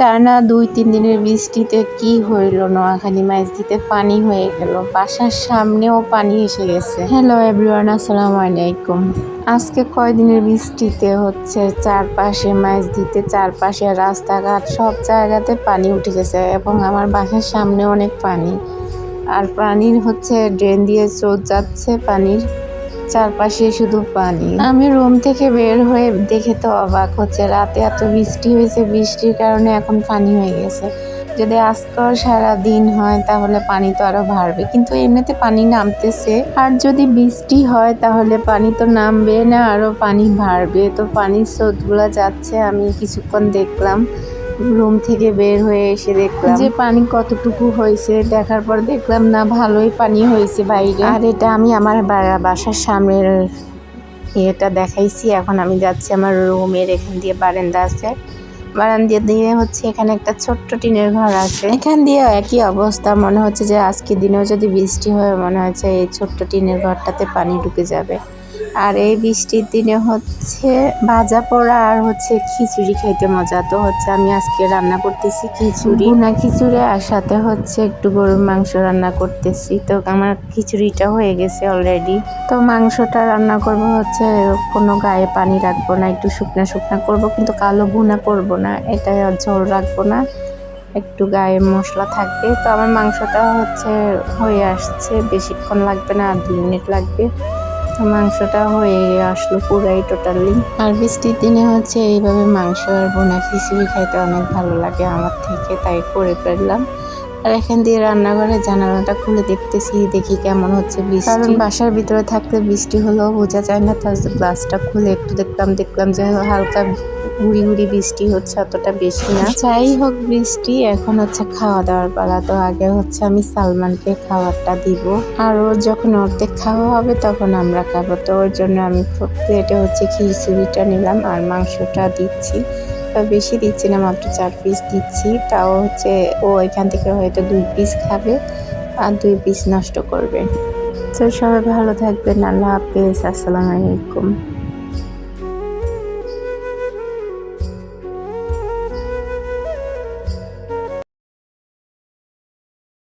টানা দুই, তিন দিনের বৃষ্টিতে কি হইল নোয়াখালী মাঝদিতে পানি হয়ে গেল। বাসার সামনেও পানি এসে গেছে। হ্যালো এভরিওয়ান আসসালামু আলাইকুম। আজকে কয়দিনের বৃষ্টিতে হচ্ছে চারপাশে মাঝদিতে চারপাশে রাস্তাঘাট, সব জায়গাতে পানি উঠে গেছে এবং আমার বাসার সামনে অনেক পানি। আর পানির হচ্ছে ড্রেন দিয়ে স্রোত যাচ্ছে, পানির চারপাশে শুধু পানি। আমি রুম থেকে বের হয়ে দেখে তো অবাক হচ্ছে, রাতে এত বৃষ্টি হয়েছে, বৃষ্টির কারণে এখন পানি হয়ে গেছে। যদি আজকেও সারা দিন হয়, তাহলে পানি তো আরও বাড়বে। কিন্তু এমনিতে পানি নামতেছে। আর যদি বৃষ্টি হয়, তাহলে পানি তো নামবে না, আরও পানি বাড়বে। তো পানির স্রোতগুলো যাচ্ছে, আমি কিছুক্ষণ দেখলাম। রুম থেকে বের হয়ে এসে দেখলাম। যে পানি কতটুকু হয়েছে দেখার পর দেখলাম না ভালোই পানি হয়েছে বাইরে। আর এটা আমি আমার বাসার সামনের এটা দেখাইছি এখন আমি যাচ্ছি আমার রুমের এখান দিয়ে বারান্দা আছে। বারান্দা দিয়ে হচ্ছে এখানে একটা ছোট্ট টিনের ঘর আছে। এখান দিয়ে একই অবস্থা মনে হচ্ছে যে আজকে দিনেও যদি বৃষ্টি হয় মনে হচ্ছে এই ছোট্ট টিনের ঘরটাতে পানি ঢুকে যাবে। আর এই বৃষ্টির দিনে হচ্ছে ভাজা পোড়া আর হচ্ছে খিচুড়ি খাইতে মজা। তো হচ্ছে আমি আজকে রান্না করতেছি খিচুড়ি। না খিচুড়ি আর সাথে হচ্ছে একটু গরুর মাংস রান্না করতেছি। তো আমার খিচুড়িটা হয়ে গেছে অলরেডি তো মাংসটা রান্না করব হচ্ছে কোনো গায়ে পানি রাখব না, একটু শুকনা শুকনা করব, কিন্তু কালো ভুনা করব না এটা ঝোল রাখব না। একটু গায়ে মশলা থাকবে। তো আমার মাংসটা হচ্ছে হয়ে আসছে, বেশিক্ষণ লাগবে না, আর দুই মিনিট লাগবে। মাংসটা হয়ে আসলো পুরাই টোটালি আর বৃষ্টির দিনে হচ্ছে এইভাবে মাংস আর বোনা খিচুড়ি খাইতে অনেক ভালো লাগে আমার থেকে, তাই করে ফেললাম। আর এখান দিয়ে রান্নাঘরে জানালাটা খুলে দেখতেছি দেখি কেমন হচ্ছে বৃষ্টি। কারণ বাসার ভিতরে থাকলে বৃষ্টি হলেও বোঝা যায় না তার গ্লাসটা খুলে একটু দেখলাম দেখলাম যে হালকা গুড়ি গুড়ি বৃষ্টি হচ্ছে অতটা বেশি না। যাই হোক বৃষ্টি এখন হচ্ছে খাওয়া দাওয়ার পালা। তো আগে হচ্ছে আমি সালমানকে খাবারটা দিব। আর ওর যখন অর্ধেক খাওয়া হবে তখন আমরা খাব। তো ওর জন্য আমি প্লেটে হচ্ছে খিচুড়িটা নিলাম আর মাংসটা দিচ্ছি। তো বেশি দিচ্ছি না, মাত্র চার পিস দিচ্ছি। তাও হচ্ছে ও এখান থেকে হয়তো দুই পিস খাবে আর দুই পিস নষ্ট করবে। তো সবাই ভালো থাকবেন। আল্লাহ হাফিজ। আসসালামু আলাইকুম।